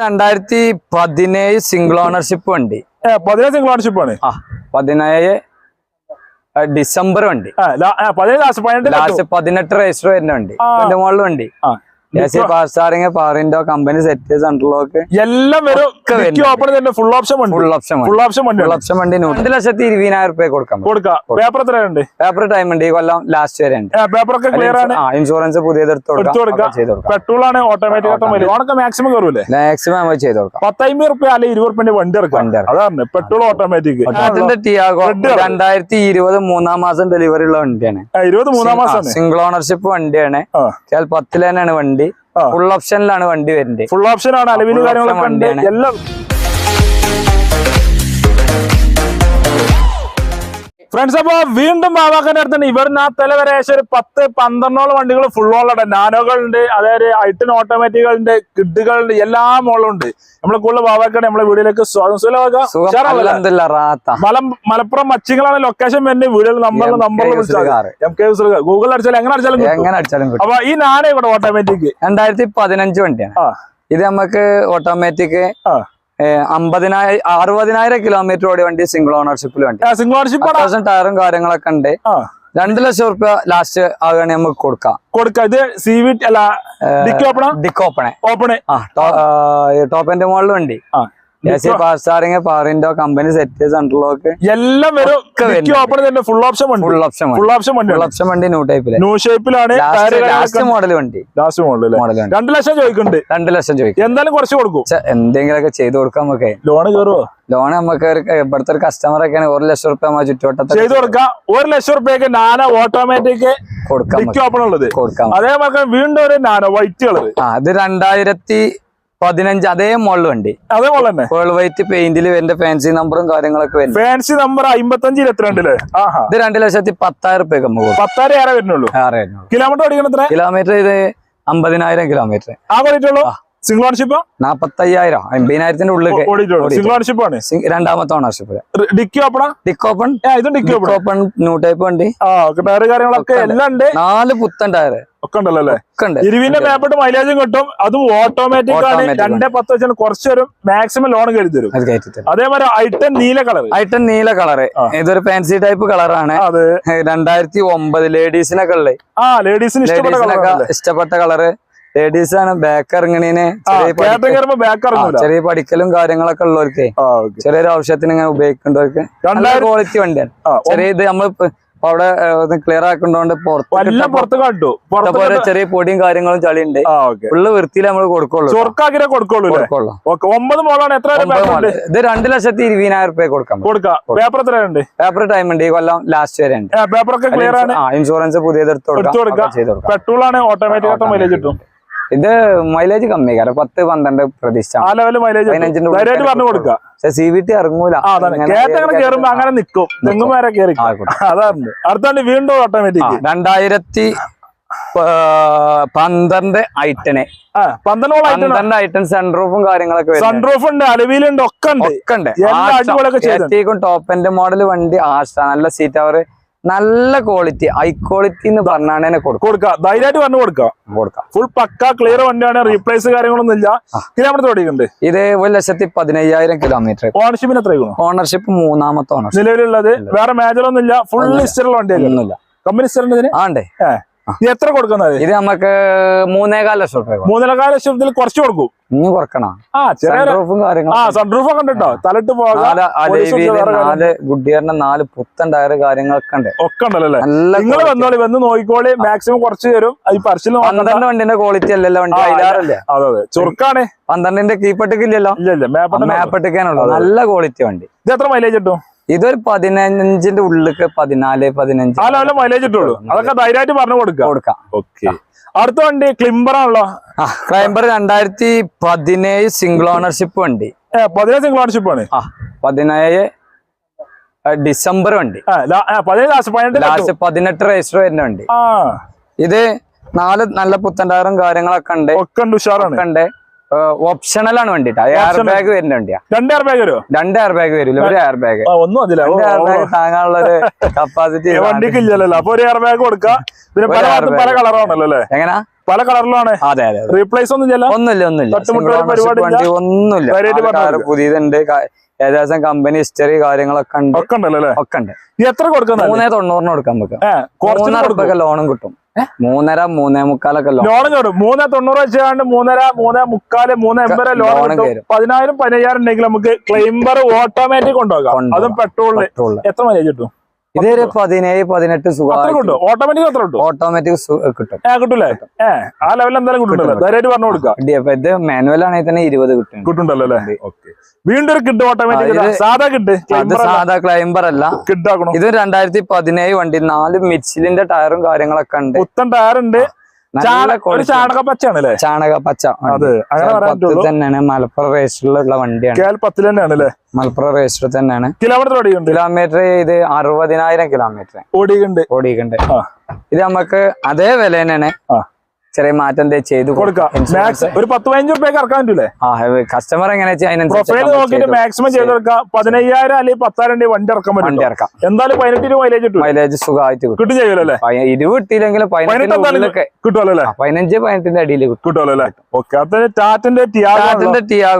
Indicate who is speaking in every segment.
Speaker 1: രണ്ടായിരത്തി പതിനേഴ് single ownership വണ്ടി.
Speaker 2: പതിനേഴ് സിംഗിൾ ഓണർഷിപ്പ് ആണ്.
Speaker 1: ആ പതിനേഴ് ഡിസംബർ വണ്ടി.
Speaker 2: ലാസ്റ്റ് പതിനെട്ട്
Speaker 1: രജിസ്റ്റർ വരുന്ന വണ്ടി. മോളിൽ വണ്ടി.
Speaker 2: ആ.
Speaker 1: പവർ സ്റ്റാറിങ് പവർ ഇൻഡോ കമ്പനി സെറ്റ് സെൻട്രൽ ലോക്ക്
Speaker 2: എല്ലാം വരും.
Speaker 1: ഒക്കെ വരുന്നുണ്ട്.
Speaker 2: ഓപ്പൺ തന്നെ. ഫുൾ ഓപ്ഷൻ വണ്ടി.
Speaker 1: ഫുൾ ഓപ്ഷൻ
Speaker 2: ഫുൾ ഓപ്ഷൻ വണ്ടി
Speaker 1: ഫുൾ ഓപ്ഷൻ വണ്ടി രണ്ട് ലക്ഷത്തി ഇരുപതിനായിരം റുപ്യ കൊടുക്കാം.
Speaker 2: കൊടുക്കാം. പേപ്പർ എത്രയുണ്ട്
Speaker 1: പേപ്പർ ടൈം ഉണ്ട്. ഈ കൊല്ലം ലാസ്റ്റ് വരെ ഉണ്ട്.
Speaker 2: പേപ്പർ ഒക്കെ ക്ലിയർ ആണ്.
Speaker 1: ഇൻഷുറൻസ് പുതിയത് എടുത്ത് കൊടുക്കാം.
Speaker 2: പെട്രോൾ ആണ് ഓട്ടോമാറ്റിക് ഓട്ടോമാറ്റിക് ഓണൊക്കെ മാക്സിമം കയറൂലേ
Speaker 1: മാക്സിമം നമ്മൾ ചെയ്ത് കൊടുക്കാം.
Speaker 2: പത്തമ്പത് റുപ്യ അല്ലെങ്കിൽ ഇരുപത് റുപ്യന്റെ വണ്ടി അതാണ്. പെട്രോൾ ഓട്ടോമാറ്റിക്
Speaker 1: അതിന്റെ ടിയാഗോ. രണ്ടായിരത്തി ഇരുപത് മൂന്നാം മാസം ഡെലിവറി ഉള്ള വണ്ടിയാണ്.
Speaker 2: ഇരുപത് മൂന്നാം മാസം
Speaker 1: സിംഗിൾ ഓണർഷിപ്പ് വണ്ടിയാണ്. തന്നെയാണ് വണ്ടി. ഫുൾ ഓപ്ഷനിലാണ് വണ്ടി വരുന്നത്
Speaker 2: ഫുൾ ഓപ്ഷൻ ആണ്.
Speaker 1: അലവിന്
Speaker 2: കാര്യങ്ങളൊക്കെ
Speaker 1: വണ്ടിയാണ്.
Speaker 2: എല്ലാം ഫ്രണ്ട്സ് അപ്പൊ വീണ്ടും ബാബാക്കന്റെ അടുത്താണ് ഇവിടുന്ന് ആ തല വരെ ഏകദേശം ഒരു പത്ത് പന്ത്രണ്ടോളം വണ്ടികൾ ഫുൾ ഓളുണ്ട് നാനോകളുണ്ട് അതായത് ഐട്ടൺ ഓട്ടോമാറ്റിക്കുകളുണ്ട് കിഡുകളുണ്ട് എല്ലാം മോളും ഉണ്ട്. നമ്മളെ കൂടുതൽ ബാബാക്കടെ നമ്മളെ വീഡിയോയിലേക്ക് സ്വാഗതം. മലപ്പുറം മച്ചിങ്ങളാണ് ലൊക്കേഷൻ വരുന്നത്. വീടുകൾ
Speaker 1: നമ്മൾ
Speaker 2: നമ്പറിൽ വിളിച്ചാൽ എം കെ ഗൂഗിൾ അടിച്ചാലും എങ്ങനെ അടിച്ചാലും
Speaker 1: എങ്ങനെ അടിച്ചാലും
Speaker 2: അപ്പൊ ഈ നാനോ ഇവിടെ ഓട്ടോമാറ്റിക്
Speaker 1: രണ്ടായിരത്തി പതിനഞ്ച് വണ്ടിയാണ്. ഇത് നമുക്ക് ഓട്ടോമാറ്റിക് അമ്പതിനായിരം അറുപതിനായിരം കിലോമീറ്റർ ഓടി വണ്ടി സിംഗിൾ ഓണർഷിപ്പിൽ വണ്ടി.
Speaker 2: സിംഗിൾ ഓണർഷിപ്പ്
Speaker 1: ടയറും കാര്യങ്ങളൊക്കെ ഉണ്ട്. രണ്ടു ലക്ഷം റുപ്യ ലാസ്റ്റ് ആകുകയാണെങ്കിൽ നമുക്ക് കൊടുക്കാം.
Speaker 2: കൊടുക്കാം. ഇത് സി വി അല്ല ഡിക്കി ഓപ്പണ
Speaker 1: ഡിക്ക് ഓപ്പണേ
Speaker 2: ഓപ്പണ്
Speaker 1: ആ ടോപ്പിന്റെ മുകളിൽ വണ്ടി. പവർ സ്റ്റാറിങ് പവർ ഇൻഡോ കമ്പനി സെറ്റ് സെൻട്രൽ ലോക്ക്
Speaker 2: എല്ലാം വരും. ഓപ്പൺ തന്നെ. ഫുൾ ഓപ്ഷൻ വണ്ടി.
Speaker 1: ഫുൾ ഓപ്ഷൻ
Speaker 2: ഫുൾ ഓപ്ഷൻ വണ്ടി
Speaker 1: ഫുൾ ഓപ്ഷൻ വണ്ടി ന്യൂ ടൈപ്പിൽ
Speaker 2: ന്യൂ ഷേപ്പിലാണ്
Speaker 1: ലാസ്റ്റ് മോഡൽ വണ്ടി.
Speaker 2: ലാസ്റ്റ് മോഡൽ
Speaker 1: മോഡൽ
Speaker 2: രണ്ട് ലക്ഷം ചോദിക്കുന്നുണ്ട്.
Speaker 1: രണ്ട് ലക്ഷം ചോദിക്കും.
Speaker 2: എന്തായാലും കുറച്ച് കൊടുക്കും.
Speaker 1: എന്തെങ്കിലുമൊക്കെ ചെയ്ത് കൊടുക്കാം നമുക്ക്.
Speaker 2: ലോൺ കയറുമോ
Speaker 1: ലോൺ നമുക്ക് ഇവിടുത്തെ ഒരു കസ്റ്റമർ ഒക്കെയാണ് ഒരു ലക്ഷം റുപ്യ നമ്മൾ ചുറ്റുവട്ടത്ത്
Speaker 2: ചെയ്ത് കൊടുക്കാം. ഒരു ലക്ഷം റുപ്യക്ക് നാന ഓട്ടോമാറ്റിക്
Speaker 1: കൊടുക്കാം
Speaker 2: ഓപ്പൺ ഉള്ളത്.
Speaker 1: കൊടുക്കാം.
Speaker 2: അതേപോലെ വീണ്ടും ഒരു നാനോ വൈറ്റ് കളർ
Speaker 1: ആ അത് രണ്ടായിരത്തി പതിനഞ്ച് അതേ മോളിൽ വണ്ടി.
Speaker 2: അതേ മോളിൽ തന്നെ.
Speaker 1: പേൾ വൈറ്റ് പെയിന്റിൽ വരുന്ന ഫാൻസി നമ്പറും കാര്യങ്ങളൊക്കെ വരും
Speaker 2: ഫാൻസി നമ്പർ അമ്പത്തഞ്ച് ഇരുപത്തിരണ്ടിൽ.
Speaker 1: ഇത് രണ്ട് ലക്ഷത്തി പത്തായിരം റുപ്യക്ക് നമുക്ക്
Speaker 2: പത്തായിരം ഏറെ വരുന്നുള്ളൂ. കിലോമീറ്റർ ഓടിക്കണത്ര
Speaker 1: കിലോമീറ്റർ ഇത് അമ്പതിനായിരം കിലോമീറ്റർ
Speaker 2: ആ
Speaker 1: ആ.
Speaker 2: Single ownership
Speaker 1: നാപ്പത്തയ്യായിരം. അമ്പതിനായിരത്തിന്റെ ഉള്ളിൽ
Speaker 2: സിംഗിൾ ഓണർഷിപ്പ് ആണ്.
Speaker 1: രണ്ടാമത്തെ ഓണർഷിപ്പ്
Speaker 2: ഡിക്കി ഓപ്പൺ
Speaker 1: ഡിക്ക് ഓപ്പൺ
Speaker 2: ഇതും dicky open
Speaker 1: open new type വണ്ടി.
Speaker 2: ടയർ കാര്യങ്ങളൊക്കെ എല്ലാം ഉണ്ട്.
Speaker 1: നാല് പുത്തൻ ടയർ
Speaker 2: ഒക്കെ ഉണ്ടല്ലോ അല്ലേ? ഇരുവിന്റെ മേപ്പിട്ട് മൈലേജും കിട്ടും. അതും ഓട്ടോമാറ്റിക് ആണ്. രണ്ടേ പത്ത് വെച്ചാൽ കുറച്ച് തരും മാക്സിമം ലോൺ കരുതി തരും അതേപോലെ ഐട്ടൻ നീല കളർ
Speaker 1: ഐറ്റം നീല കളറ് ഇതൊരു ഫാൻസി ടൈപ്പ് കളറാണ്
Speaker 2: അത്.
Speaker 1: രണ്ടായിരത്തി ഒമ്പത് ലേഡീസിനൊക്കെ ഉള്ളത്
Speaker 2: ആ ലേഡീസിന് ഇഷ്ടപ്പെട്ട കളർ
Speaker 1: ഇഷ്ടപ്പെട്ട കളറ് ലേഡീസ് ആണ് ബാക്ക് ഇറങ്ങണേനെ ചെറിയ പഠിക്കലും കാര്യങ്ങളൊക്കെ ഉള്ളവർക്ക് ചെറിയൊരു ആവശ്യത്തിന് ഇങ്ങനെ ഉപയോഗിക്കേണ്ടവർക്ക് നല്ല ക്വാളിറ്റി വണ്ടിയാണ് ചെറിയ ഇത് നമ്മൾ അവിടെ ക്ലിയർ
Speaker 2: എല്ലാം പുറത്ത്
Speaker 1: പോലെ
Speaker 2: കണ്ടു.
Speaker 1: ചെറിയ പൊടിയും കാര്യങ്ങളും ചളിയുണ്ട്.
Speaker 2: ഉണ്ട്
Speaker 1: ഫുള്ള് വൃത്തിയിൽ നമ്മൾ കൊടുക്കുള്ളൂ
Speaker 2: ഒമ്പത് മോളാണ് എത്ര.
Speaker 1: ഇത് രണ്ട് ലക്ഷത്തി ഇരുപതിനായിരം റുപ്യ കൊടുക്കാം.
Speaker 2: കൊടുക്കാം. പേപ്പർ എത്രയുണ്ട്
Speaker 1: പേപ്പർ ടൈം ഉണ്ട്. ഈ കൊല്ലം ലാസ്റ്റ് വരെ ഉണ്ട്.
Speaker 2: പേപ്പർ ഒക്കെ ക്ലിയർ ആണ്.
Speaker 1: ആ ഇൻഷുറൻസ് പുതിയത് എടുത്ത് കൊടുക്കാം.
Speaker 2: പെട്രോൾ ആണ് ഓട്ടോമാറ്റിക് മൈലേജ് കിട്ടും?
Speaker 1: ഇത് മൈലേജ് കമ്മി കാരണം പത്ത് പന്ത്രണ്ട് പ്രതീക്ഷ
Speaker 2: ആ ലെവൽ മൈലേജ് ധൈര്യമായിട്ട് പറഞ്ഞു കൊടുക്കാം
Speaker 1: പക്ഷെ സി വി ടി ഇറങ്ങൂല.
Speaker 2: ആ അതാണ്.
Speaker 1: ഇങ്ങനെ
Speaker 2: അങ്ങനെ
Speaker 1: കേറി
Speaker 2: കേറുമ്പോ അങ്ങനെ നിക്കും. തെങ്ങും വരെ കയറി
Speaker 1: ആ,
Speaker 2: അതാണ് വീണ്ടും ഓട്ടോമാറ്റിക്
Speaker 1: രണ്ടായിരത്തി പന്ത്രണ്ട് ഐറ്റനെ. പന്ത്രണ്ട് ഐറ്റൻ സൺറൂഫും കാര്യങ്ങളൊക്കെ.
Speaker 2: സൺറൂഫ് ഉണ്ട് അലവിലുണ്ട് ഒക്കെ ഉണ്ട്.
Speaker 1: ഒക്കെ ഉണ്ട്. ടോപ്പ് എൻഡ് മോഡൽ വണ്ടി ആശ. നല്ല സീറ്റ് അവർ നല്ല ക്വാളിറ്റി ഹൈ ക്വാളിറ്റി എന്ന് പറഞ്ഞാണ് കൊടുക്കുക.
Speaker 2: കൊടുക്കാം ധൈര്യമായിട്ട് പറഞ്ഞു കൊടുക്കാം
Speaker 1: കൊടുക്കാം.
Speaker 2: ഫുൾ പക്ക ക്ലിയർ വണ്ടിയാണ് റീപ്ലേസ് കാര്യങ്ങളൊന്നും ഇല്ല കിലോമീറ്റർ ഓടിക്കുന്നുണ്ട്
Speaker 1: ഇത് ഒരു ലക്ഷത്തി പതിനയ്യായിരം കിലോമീറ്റർ
Speaker 2: ഓണർഷിപ്പിന് എത്ര
Speaker 1: ഓണർഷിപ്പ് മൂന്നാമത്തെ ഓണർഷിപ്പ്
Speaker 2: നിലവിലുള്ളത് വേറെ മേജറൊന്നും ഇല്ല ഫുൾ ഹിസ്റ്ററുള്ള വണ്ടിയാണ്
Speaker 1: ഒന്നുമില്ല.
Speaker 2: കമ്പനി ഹിസ്റ്ററിന്
Speaker 1: ആണ്ടേ
Speaker 2: എത്ര കൊടുക്കുന്നത്
Speaker 1: ഇത് നമുക്ക് മൂന്നേകാൽ ലക്ഷം രൂപ.
Speaker 2: ലക്ഷം ലക്ഷത്തിൽ കുറച്ച് കൊടുക്കും.
Speaker 1: ഇനി കുറക്കണം.
Speaker 2: ആ ചെറിയ
Speaker 1: സൺറൂഫും
Speaker 2: ആ സൺറൂഫ് ഒക്കെ ഉണ്ട് തലട്ട് പോകാം.
Speaker 1: നാല് ഗുഡിയറിന്റെ നാല് പുത്തൻ ടയർ കാര്യങ്ങളൊക്കെ ഉണ്ട്.
Speaker 2: ഒക്കെ ഉണ്ടല്ലോ നിങ്ങൾ വന്നോളി വന്ന് നോക്കിക്കോളി. മാക്സിമം കുറച്ച് തരും. ഈ പർച്ചിൽ
Speaker 1: പന്ത്രണ്ട് വണ്ടിന്റെ ക്വാളിറ്റി അല്ലല്ലോ വണ്ടി
Speaker 2: അതെ അതെ ചുരുക്കാണ്
Speaker 1: പന്ത്രണ്ടിന്റെ കീപ്പട്ടിക്കില്ലല്ലോ.
Speaker 2: ഇല്ല
Speaker 1: നല്ല ക്വാളിറ്റി വണ്ടി.
Speaker 2: ഇത് എത്ര മൈലേജ് കിട്ടും?
Speaker 1: ഇതൊരു പതിനഞ്ചിന്റെ ഉള്ളിക്ക് പതിനാല് പതിനഞ്ച്
Speaker 2: ആ ലെവലിൽ മൈലേജ് ഇട്ടുള്ളൂ. അതൊക്കെ ധൈര്യമായിട്ട് പറഞ്ഞു കൊടുക്കാം.
Speaker 1: കൊടുക്കാം.
Speaker 2: ഓക്കെ. അടുത്ത വണ്ടി ക്ലിംബർ ആണല്ലോ.
Speaker 1: ക്ലൈംബർ രണ്ടായിരത്തി പതിനേഴ് സിംഗിൾ ഓണർഷിപ്പ് വണ്ടി.
Speaker 2: പതിനേഴ് സിംഗിൾ ഓണർഷിപ്പ് ആണ്.
Speaker 1: ആ പതിനേഴ് ഡിസംബർ വണ്ടി.
Speaker 2: പതിനെട്ട്
Speaker 1: രജിസ്റ്റർ വരുന്ന വണ്ടി. ഇത് നാല് നല്ല പുത്തൻ ടയറും കാര്യങ്ങളൊക്കെ ഉണ്ട്.
Speaker 2: ഒക്കെ ഉണ്ട് ഉഷാറാണ്.
Speaker 1: ഉണ്ട്. ഓപ്ഷണൽ ആണ് വണ്ടി എയർ ബാഗ് വരുന്ന വണ്ടിയാ.
Speaker 2: രണ്ടേ ബാഗ് വരും
Speaker 1: രണ്ട് എയർ ബാഗ് വരില്ല ഒരു എയർ ബാഗ്
Speaker 2: ആ, ഒന്നും അതില്ല.
Speaker 1: എയർ ബാഗ് താങ്ങാനുള്ള ഒരു കപ്പാസിറ്റി
Speaker 2: വണ്ടിക്ക് ഇല്ലല്ലോ അപ്പൊ ഒരു എയർ ബാഗ് കൊടുക്കാം. പിന്നെ പല പല. കളറാണല്ലോ അല്ലേ?
Speaker 1: എങ്ങനാ?
Speaker 2: പല കളറിലാണ്
Speaker 1: അതെ അതെ.
Speaker 2: റീപ്ലേസ് ഒന്നും ചെയ്യല്ല
Speaker 1: ഒന്നുമില്ല ഒന്നുമില്ല. ഒന്നുമില്ല. പുതിയതുണ്ട്. ഏകദേശം കമ്പനി ഹിസ്റ്ററി കാര്യങ്ങളൊക്കെ ഉണ്ട്.
Speaker 2: ഒക്കെ ഉണ്ടല്ലോ
Speaker 1: ഒക്കെ ഉണ്ട്.
Speaker 2: എത്ര കൊടുക്കുന്നത്
Speaker 1: മൂന്നേ തൊണ്ണൂറിന് കൊടുക്കാൻ മൂന്നര ലോണും കിട്ടും. മൂന്നര മൂന്നേ മുക്കാലൊക്കെ ലോൺ
Speaker 2: കയറും മൂന്ന് തൊണ്ണൂറ് വെച്ചാണ്ട് മൂന്നര മൂന്നേ മുക്കാൽ മൂന്ന് എൺപത് ലോൺ കിട്ടും. പതിനായിരം പതിനയ്യായിരം ഉണ്ടെങ്കിൽ നമുക്ക് ക്ലെയിംബർ ഓട്ടോമാറ്റിക് കൊണ്ടുപോകാം. അതും പെട്രോളിൽ
Speaker 1: പെട്രോൾ
Speaker 2: എത്ര മൈലേജ് കിട്ടും?
Speaker 1: ഇതൊരു പതിനേഴ് പതിനെട്ട്
Speaker 2: അത്ര കിട്ടും. ഓട്ടോമാറ്റിക് എത്ര കിട്ടും.
Speaker 1: ഓട്ടോമാറ്റിക് കിട്ടും.
Speaker 2: കിട്ടൂലേ ആ ലെവലിൽ എന്തായാലും കിട്ടുമല്ലോ
Speaker 1: കിട്ടും.
Speaker 2: ധൈര്യമായിട്ട് പറഞ്ഞു കൊടുക്കാം
Speaker 1: ഇത് മാനുവൽ ആണെങ്കിൽ തന്നെ ഇരുപത് കിട്ടും
Speaker 2: കിട്ടുണ്ടല്ലോ അല്ലേ? വീണ്ടും ഒരു കിഡ് ഓട്ടോമാറ്റിക് സാധാ കിഡ്
Speaker 1: അത് സാധാ ക്ലൈംബർ അല്ല.
Speaker 2: കിഡ് ആക്കണം
Speaker 1: ഇത് രണ്ടായിരത്തി പതിനേഴ് വണ്ടി. നാല് മിച്ചിലിന്റെ ടയറും കാര്യങ്ങളൊക്കെ ഉണ്ട്.
Speaker 2: പുത്തൻ ടയർ ഉണ്ട്. ചാണക
Speaker 1: quality.
Speaker 2: ചാണക
Speaker 1: പച്ച
Speaker 2: അതെ
Speaker 1: തന്നെയാണ്. മലപ്പുറം രജിസ്റ്ററിലുള്ള വണ്ടിയാണ്.
Speaker 2: കേൽ പത്തിൽ തന്നെയാണ്
Speaker 1: മലപ്പുറം രജിസ്റ്റർ തന്നെയാണ്.
Speaker 2: കിലോമീറ്റർ ഓടിയുണ്ട്
Speaker 1: കിലോമീറ്റർ ഇത് അറുപതിനായിരം കിലോമീറ്റർ.
Speaker 2: ഓടിയുണ്ട് ഓടിയുണ്ട്
Speaker 1: ഇത് നമുക്ക് അതേ വില തന്നെയാണ്. ചെറിയ മാറ്റം എന്തേ ചെയ്ത്
Speaker 2: കൊടുക്കാം. ഒരു പത്ത് പതിനഞ്ച് റുപ്യക്ക് ഇറക്കാൻ പറ്റൂലേ?
Speaker 1: കസ്റ്റമർ എങ്ങനെ
Speaker 2: പ്രൊഫൈൽ നോക്കിയിട്ട് മാക്സിമം ചെയ്തെടുക്കാം പതിനയ്യായിരം അല്ലെങ്കിൽ പത്തായിരം വണ്ടി ഇറക്കാൻ
Speaker 1: വണ്ടി ഇറക്കാം.
Speaker 2: എന്തായാലും പതിനെട്ട് രൂപ മൈലേജ് കിട്ടും.
Speaker 1: മൈലേജ് സുഖമായിട്ട് കിട്ടും. പയ- ഇരുപത് കിട്ടിയില്ലെങ്കിലും
Speaker 2: കിട്ടുമല്ലോ
Speaker 1: പതിനഞ്ച് പതിനെട്ടിന്റെ അടിയിൽ കിട്ടും.
Speaker 2: കിട്ടുമല്ലോ ഓക്കെ ടാറ്റന്റെ ടിയാഗോ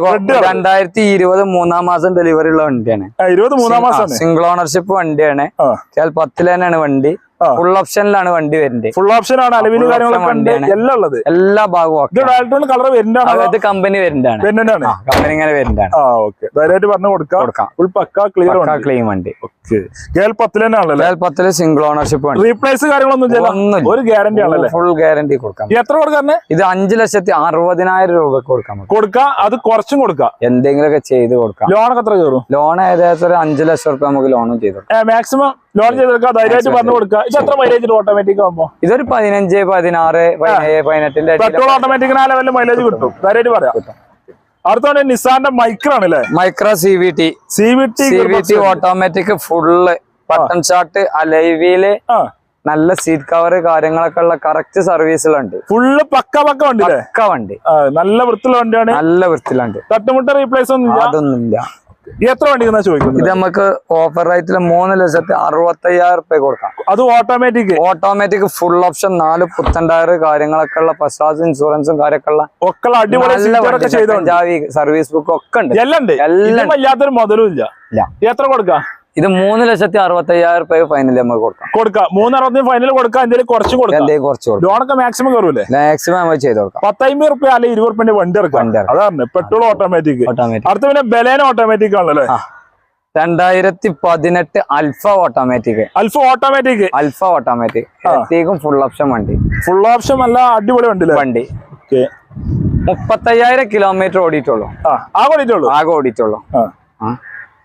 Speaker 1: ടാറ്റന്റെ. രണ്ടായിരത്തി ഇരുപത് മൂന്നാം മാസം ഡെലിവറി ഉള്ള വണ്ടിയാണ്.
Speaker 2: ഇരുപത് മൂന്നാം മാസം
Speaker 1: സിംഗിൾ ഓണർഷിപ്പ് വണ്ടിയാണ്. പത്തിലാണ് പത്തിൽ തന്നെയാണ് വണ്ടി. ഫുൾ ഓപ്ഷനിലാണ് വണ്ടി വരുന്നത്.
Speaker 2: ഫുൾ ഓപ്ഷൻ ആണ്
Speaker 1: അലവിൽ
Speaker 2: കാര്യങ്ങളൊക്കെ എല്ലാം ഉള്ളത്.
Speaker 1: എല്ലാ ഭാഗവും
Speaker 2: കളർ വരുന്നതാണ്
Speaker 1: കമ്പനി വരുന്നതാണ്.
Speaker 2: വരുന്നതാണ്.
Speaker 1: കമ്പനി ഇങ്ങനെ വരുന്നതാണ്.
Speaker 2: ആ ഓക്കെ ധൈര്യമായിട്ട് പറഞ്ഞു കൊടുക്കാം.
Speaker 1: കൊടുക്കാം.
Speaker 2: ഫുൾ പക്ക ക്ലിയർ
Speaker 1: ക്ലീൻ വണ്ടി.
Speaker 2: ഓക്കെ കേൾ പത്തിൽ തന്നെ ആണല്ലോ
Speaker 1: കേൾ പത്തിൽ സിംഗിൾ ഓണർഷിപ്പ്
Speaker 2: റീപ്ലേസ് കാര്യങ്ങളൊന്നും ഒരു ഗ്യാരണ്ടി ആണല്ലേ
Speaker 1: ഫുൾ ഗ്യാരണ്ടി കൊടുക്കാം.
Speaker 2: എത്ര കൊടുക്കാൻ
Speaker 1: ഇത് അഞ്ചു ലക്ഷത്തി അറുപതിനായിരം രൂപ കൊടുക്കാം.
Speaker 2: കൊടുക്കാം അത് കുറച്ചും കൊടുക്കാം?
Speaker 1: എന്തെങ്കിലുമൊക്കെ ചെയ്ത് കൊടുക്കാം.
Speaker 2: ലോണൊക്കെ എത്ര കയറും?
Speaker 1: ലോൺ ഏകദേശം ഒരു അഞ്ചു ലക്ഷം റുപ്യ നമുക്ക് ലോണും ചെയ്തു
Speaker 2: മാക്സിമം ലോൺ ചെയ്തെടുക്കാം ധൈര്യമായിട്ട് പറഞ്ഞു കൊടുക്കുക. ഇത് എത്ര മൈലേജ് ഓട്ടോമാറ്റിക് ആകുമ്പോ
Speaker 1: ഇതൊരു പതിനഞ്ച് പതിനാറ് പതിനേഴ് പതിനെട്ടിന്റെ
Speaker 2: പെട്രോൾ ഓട്ടോമാറ്റിക്കിന് ആ ലെവലിൽ മൈലേജ് കിട്ടും. ധൈര്യമായിട്ട് പറയാം. അടുത്തോടെ നിസാന്റെ മൈക്രോ ആണ് അല്ലേ
Speaker 1: micro C V T
Speaker 2: C V T
Speaker 1: C V T automatic full button start
Speaker 2: അലൈവിയിൽ
Speaker 1: നല്ല സീറ്റ് കവർ കാര്യങ്ങളൊക്കെ ഉള്ള കറക്റ്റ് സർവീസിലുണ്ട്
Speaker 2: ഫുള്ള് പക്ക പക്ക വണ്ടി
Speaker 1: പക്ക വണ്ടി.
Speaker 2: നല്ല വൃത്തിയുള്ള വണ്ടിയാണ്.
Speaker 1: നല്ല വൃത്തിയിലുണ്ട്.
Speaker 2: തട്ടുമുട്ട റീപ്ലേസ് ഒന്നും ഇല്ല
Speaker 1: അതൊന്നുമില്ല.
Speaker 2: എത്ര വണ്ടി ചോദിക്കുന്നത്?
Speaker 1: ഇത് നമുക്ക് ഓഫർ റേറ്റിൽ മൂന്ന് ലക്ഷത്തി അറുപത്തി അയ്യായിരം റുപ്യ കൊടുക്കാം.
Speaker 2: അത് ഓട്ടോമാറ്റിക്
Speaker 1: ഓട്ടോമാറ്റിക് ഫുൾ ഓപ്ഷൻ നാല് പുത്തൻ ടയർ കാര്യങ്ങളൊക്കെ ഉള്ള ഫസ്റ്റ് ഇൻഷുറൻസും കാര്യമൊക്കെ ഉള്ള
Speaker 2: ഒക്കെ അടിപൊളി
Speaker 1: സർവീസ് ബുക്ക് ഒക്കെ ഉണ്ട്.
Speaker 2: എല്ലാം ഉണ്ട്.
Speaker 1: എല്ലാം
Speaker 2: ഇതിലും വല്ലാത്തൊരു മുതലും ഇല്ല.
Speaker 1: ഇല്ല.
Speaker 2: എത്ര കൊടുക്കാം?
Speaker 1: ഇത് മൂന്ന് ലക്ഷത്തി അറുപത്തി അയ്യായിരം റുപ്യ ഫൈനൽ നമുക്ക് കൊടുക്കാം.
Speaker 2: കൊടുക്കാം. മൂന്ന് അറുപത്തി ഫൈനൽ കൊടുക്കാം. എന്തെങ്കിലും കുറച്ച് കൊടുക്കാം.
Speaker 1: എന്തെങ്കിലും കുറച്ച് കൊടുക്കാം.
Speaker 2: ലോണൊക്കെ മാക്സിമം കയറൂലേ
Speaker 1: മാക്സിമം നമുക്ക് ചെയ്ത് കൊടുക്കാം.
Speaker 2: പത്തമ്പത് റുപ്യ അല്ലെങ്കിൽ ഇരുപത് റുപ്യന്റെ വണ്ടി ഇറക്കാം അതാണ്. പെട്രോൾ ഓട്ടോമാറ്റിക്
Speaker 1: ഓട്ടോമാറ്റിക്
Speaker 2: അടുത്ത പിന്നെ ബലേന ഓട്ടോമാറ്റിക് ആണല്ലേ.
Speaker 1: രണ്ടായിരത്തി പതിനെട്ട് Alpha automatic
Speaker 2: Alpha automatic
Speaker 1: Alpha automatic പ്രത്യേകം ഫുൾ ഓപ്ഷൻ വണ്ടി.
Speaker 2: ഫുൾ ഓപ്ഷൻ അല്ല അടിപൊളി വണ്ടി
Speaker 1: വണ്ടി. മുപ്പത്തയ്യായിരം കിലോമീറ്റർ ഓടിയിട്ടുള്ളൂ.
Speaker 2: ആകെ ഓടിയിട്ടുള്ളൂ?
Speaker 1: ആകെ ഓടിയിട്ടുള്ളൂ.
Speaker 2: ആ.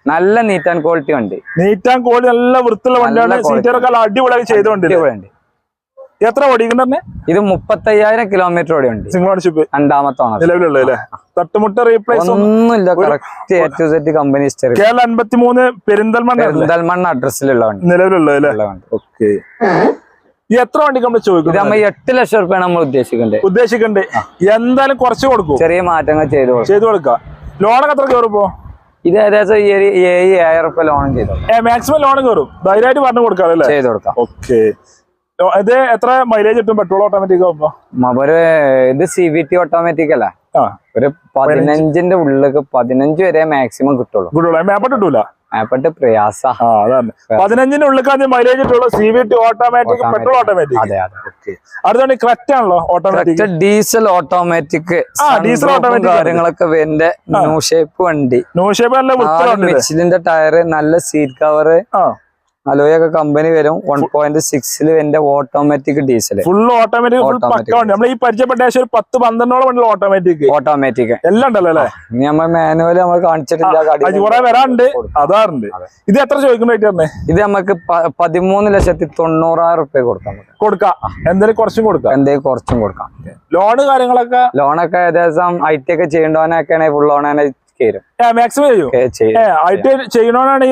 Speaker 1: നല്ല നീറ്റ് ആൻഡ് ക്വാളിറ്റി വണ്ടി.
Speaker 2: നീറ്റ് ആൻഡ് കോളി നല്ല വൃത്തിയുള്ള വണ്ടിയാണ്. സീറ്ററൊക്കെ അടിപൊളിയായി ചെയ്ത വണ്ടി
Speaker 1: അടിപൊളി
Speaker 2: എത്ര ഓടിക്കുന്നുണ്ട്?
Speaker 1: ഇത് മുപ്പത്തയ്യായിരം കിലോമീറ്റർ ഓടിയുണ്ട് വണ്ടി
Speaker 2: സിംഗിൾ ഓണർഷിപ്പ്
Speaker 1: രണ്ടാമത്തെ ഓണർ
Speaker 2: നിലവിലുള്ള തട്ടുമുട്ട റീപ്ലേസ്
Speaker 1: ഒന്നുമില്ല. Correct A to set company
Speaker 2: Kerala അൻപത്തി മൂന്ന് പെരിന്തൽമണ്ണ?
Speaker 1: പെരിന്തൽമണ്ണ അഡ്രസ്സിലുള്ള വണ്ടി.
Speaker 2: നിലവിലുള്ള
Speaker 1: വണ്ടി.
Speaker 2: ഓക്കെ. എത്ര വണ്ടിക്ക് നമ്മൾ
Speaker 1: ഇത്
Speaker 2: നമ്മൾ
Speaker 1: നമ്മ എട്ട് ലക്ഷം റുപ്യാണ് നമ്മൾ ഉദ്ദേശിക്കുന്നത്.
Speaker 2: ഉദ്ദേശിക്കണ്ടേ എന്തായാലും കുറച്ച് കൊടുക്കും.
Speaker 1: ചെറിയ മാറ്റങ്ങൾ ചെയ്തു
Speaker 2: ചെയ്തു കൊടുക്കാം. ലോണൊക്കെ എത്ര കയറുമ്പോ
Speaker 1: ഇത് ഏകദേശം ഈ ഒരു ഏഴ് ഏഴായിരം റുപ്യ ലോണും ചെയ്തു.
Speaker 2: മാക്സിമം ലോൺ കയറും ധൈര്യമായിട്ട് പറഞ്ഞു കൊടുക്കാം അല്ലേ?
Speaker 1: ചെയ്തു കൊടുക്കാം.
Speaker 2: ഓക്കെ. ഇത് എത്ര മൈലേജ് കിട്ടും? പെട്രോൾ ഓട്ടോമാറ്റിക്
Speaker 1: ആവുമ്പോ? ഒരു ഇത് സി വി ടി ഓട്ടോമാറ്റിക് അല്ല? ഒരു പതിനഞ്ചിന്റെ ഉള്ളിലേക്ക് പതിനഞ്ച് വരെ മാക്സിമം കിട്ടുള്ളൂ.
Speaker 2: മാപ്പ് കിട്ടൂല
Speaker 1: മേപ്പെട്ട് പ്രയാസ.
Speaker 2: പതിനഞ്ചിന്റെ ഉള്ളിൽ മൈലേജ് കിട്ടുള്ളൂ C V T automatic petrol automatic
Speaker 1: അതെ അതെ.
Speaker 2: ഓക്കെ അടുത്താണ് കറക്റ്റ് ആണല്ലോ ഓട്ടോമാറ്റിക്
Speaker 1: ഡീസൽ ഓട്ടോമാറ്റിക്
Speaker 2: automatic. ആണ്.
Speaker 1: കാര്യങ്ങളൊക്കെ വരുന്ന ന്യൂ ഷേപ്പ് വണ്ടി.
Speaker 2: ന്യൂ ഷേപ്പ് നല്ല
Speaker 1: മിച്ചിലിന്റെ ടയർ നല്ല സീറ്റ്
Speaker 2: കവർ
Speaker 1: അലോയൊക്കെ കമ്പനി വരും. വൺ പോയിന്റ് സിക്സിൽ എന്റെ automatic diesel
Speaker 2: full automatic full. നമ്മൾ ഈ പരിചയപ്പെട്ട ഒരു പത്ത് പന്ത്രണ്ടോളം വണ്ടി ഓട്ടോമാറ്റിക്
Speaker 1: ഓട്ടോമാറ്റിക്
Speaker 2: എല്ലാം ഉണ്ടല്ലോ അല്ലേ?
Speaker 1: ഇനി നമ്മൾ മാനുവൽ നമ്മൾ കാണിച്ചിട്ടില്ല
Speaker 2: കുറെ വരാണ്ട് അതാറുണ്ട്. ഇത് എത്ര ചോദിക്കുന്ന
Speaker 1: ഇത് നമുക്ക് പതിമൂന്ന് ലക്ഷത്തി തൊണ്ണൂറായിരം റുപ്യ കൊടുക്കാം.
Speaker 2: കൊടുക്കാം. എന്തെങ്കിലും കുറച്ചും കൊടുക്കാം.
Speaker 1: എന്തെങ്കിലും കുറച്ചും കൊടുക്കാം.
Speaker 2: ലോണ് കാര്യങ്ങളൊക്കെ?
Speaker 1: ലോണൊക്കെ ഏകദേശം ഐ ടി ഒക്കെ ചെയ്യേണ്ടവനൊക്കെയാണെങ്കിൽ ഫുൾ ലോൺ തന്നെ ഈ
Speaker 2: മാക്സിമം ചെയ്യും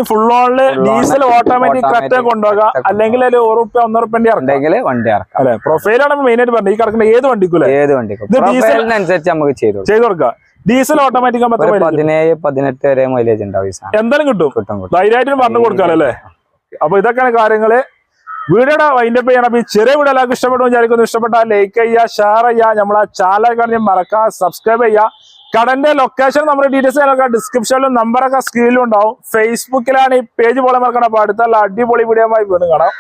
Speaker 2: ഫുൾ
Speaker 1: ഓണിൽ
Speaker 2: ഡീസൽ ഓട്ടോമാറ്റിക് കറക്റ്റ് കൊണ്ടുപോകാം അല്ലെങ്കിൽ ഒരു റുപ്യ ഒന്നര റുപ്യന്റെ
Speaker 1: വണ്ടി ഇറക്കാം.
Speaker 2: അല്ലെ? പ്രൊഫൈലാണ് മെയിൻ ആയിട്ട് പറഞ്ഞത്. ഈ കിടക്കുന്ന ഏത് വണ്ടിക്കും
Speaker 1: ഏത് വണ്ടിക്കും.
Speaker 2: diesel-
Speaker 1: നമുക്ക് ചെയ്തു കൊടുക്കാം.
Speaker 2: ചെയ്ത് കൊടുക്കാം. ഡീസൽ ഓട്ടോമാറ്റിക്
Speaker 1: പതിനേഴ് പതിനെട്ട് വരെ മൈലേജ് ഉണ്ടാവും
Speaker 2: എന്തായാലും കിട്ടും.
Speaker 1: കിട്ടും
Speaker 2: ധൈര്യമായിട്ട് പറഞ്ഞു കൊടുക്കാമല്ലോ അപ്പൊ ഇതൊക്കെയാണ് കാര്യങ്ങൾ. വീഡിയോയുടെ വൈൻഡപ്പ് ചെയ്യണം. അപ്പൊ ഈ ചെറിയ വീഡിയോ എല്ലാവർക്കും ഇഷ്ടപ്പെട്ടു വിചാരിക്കുന്നു. ഇഷ്ടപ്പെട്ടാൽ ലൈക്ക് ചെയ്യുക ഷെയർ ചെയ്യുക. നമ്മളെ ചാനൽ കാണി മറക്കുക സബ്സ്ക്രൈബ് ചെയ്യുക. കടന്റെ ലൊക്കേഷൻ നമ്മുടെ ഡീറ്റെയിൽസ് ഞങ്ങൾക്ക് ഡിസ്ക്രിപ്ഷനിലും നമ്പറൊക്കെ സ്ക്രീനിലും ഉണ്ടാവും. ഫേസ്ബുക്കിലാണ് ഈ പേജ് പോലെ മറക്കണം അടുത്തുള്ള അടിപൊളി വീഡിയോ ആയി വീണ്ടും കാണാം.